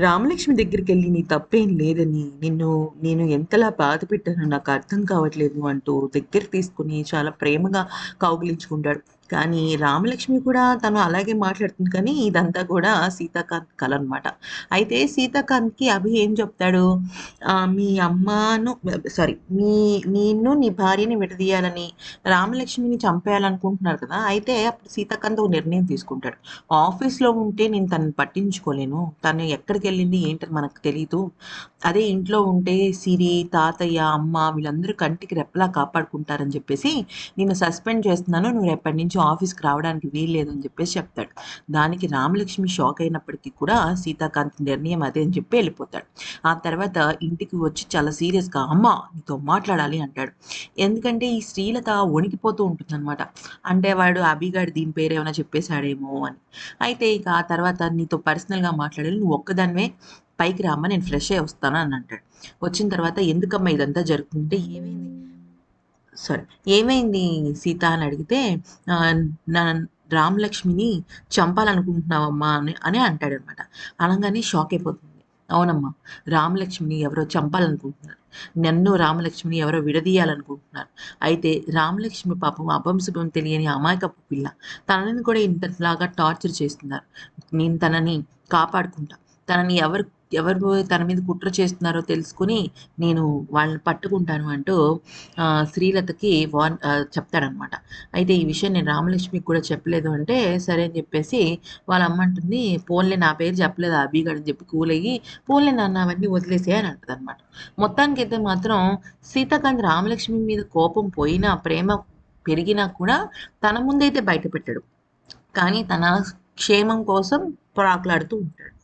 రామలక్ష్మి దగ్గరికి వెళ్ళి నీ తప్పేం లేదని నిన్ను నేను ఎంతలా బాధ పెట్టానో నాకు అర్థం కావట్లేదు అంటూ దగ్గర తీసుకుని చాలా ప్రేమగా కౌగిలించుకుంటాడు. కానీ రామలక్ష్మి కూడా తను అలాగే మాట్లాడుతుంది కానీ ఇదంతా కూడా సీతాకాంత్ కల అనమాట అయితే సీతాకాంత్కి అభి ఏం చెప్తాడు? మీ అమ్మను సారీ మీ నిన్ను నీ భార్యని విడదీయాలని రామలక్ష్మిని చంపేయాలనుకుంటున్నారు కదా అయితే అప్పుడు సీతాకాంత్ ఒక నిర్ణయం తీసుకుంటాడు. ఆఫీస్లో ఉంటే నేను తనని పట్టించుకోలేను. తను ఎక్కడికి వెళ్ళింది ఏంటని మనకు తెలియదు అదే ఇంట్లో ఉంటే సిరి తాతయ్య అమ్మ వీళ్ళందరూ కంటికి రెప్పలా కాపాడుకుంటారని చెప్పేసి నేను సస్పెండ్ చేస్తున్నాను. నువ్వు రేపటి నుంచి ఆఫీస్కి రావడానికి వీల్లేదు అని చెప్పేసి చెప్తాడు. దానికి రామలక్ష్మి షాక్ అయినప్పటికీ కూడా సీతాకాంత్ నిర్ణయం అదే అని చెప్పి వెళ్ళిపోతాడు. ఆ తర్వాత ఇంటికి వచ్చి చాలా సీరియస్గా అమ్మ నీతో మాట్లాడాలి అంటాడు. ఎందుకంటే ఈ శ్రీలత వణికిపోతూ ఉంటుందన్నమాట. అంటే వాడు అభిగాడు దీని పేరు ఏమైనా చెప్పేశాడేమో అని. అయితే ఇక ఆ తర్వాత నీతో పర్సనల్గా మాట్లాడాలి నువ్వు ఒక్కదానివే పైకి రామ్మా నేను ఫ్రెష్ అయ్యి వస్తాను అని అంటాడు. వచ్చిన తర్వాత ఎందుకమ్మా ఇదంతా జరుగుతుంటే ఏమైంది? సారీ ఏమైంది సీత అని అడిగితే నా రామలక్ష్మిని చంపాలనుకుంటున్నావమ్మా అని అని అంటాడనమాట. అనగానే షాక్ అయిపోతుంది. అవునమ్మా రామలక్ష్మిని ఎవరో చంపాలనుకుంటున్నారు. నన్ను రామలక్ష్మిని ఎవరో విడదీయాలనుకుంటున్నారు. అయితే రామలక్ష్మి పాపం అభంశుభం తెలియని అమాయకపు పిల్ల. తనని కూడా ఇంతలాగా టార్చర్ చేస్తున్నారు. నేను తనని కాపాడుకుంటా. తనని ఎవరు ఎవరు తన మీద కుట్ర చేస్తున్నారో తెలుసుకుని నేను వాళ్ళని పట్టుకుంటాను అంటూ శ్రీలతకి వాన్ చెప్తాడనమాట అయితే ఈ విషయం నేను రామలక్ష్మికి కూడా చెప్పలేదు అంటే సరే అని చెప్పేసి వాళ్ళ అమ్మ అంటుంది పోన్లే నా పేరు చెప్పలేదు అభిగాడు అని చెప్పి కూలయ్యి పోన్లే నాన్న అవన్నీ వదిలేసే అని అంటుంది అనమాట మొత్తానికైతే మాత్రం సీతాకాంత్ రామలక్ష్మి మీద కోపం పోయినా ప్రేమ పెరిగినా కూడా తన ముందైతే బయట పెట్టాడు కానీ తన క్షేమం కోసం ప్రాకులాడుతూ ఉంటాడు.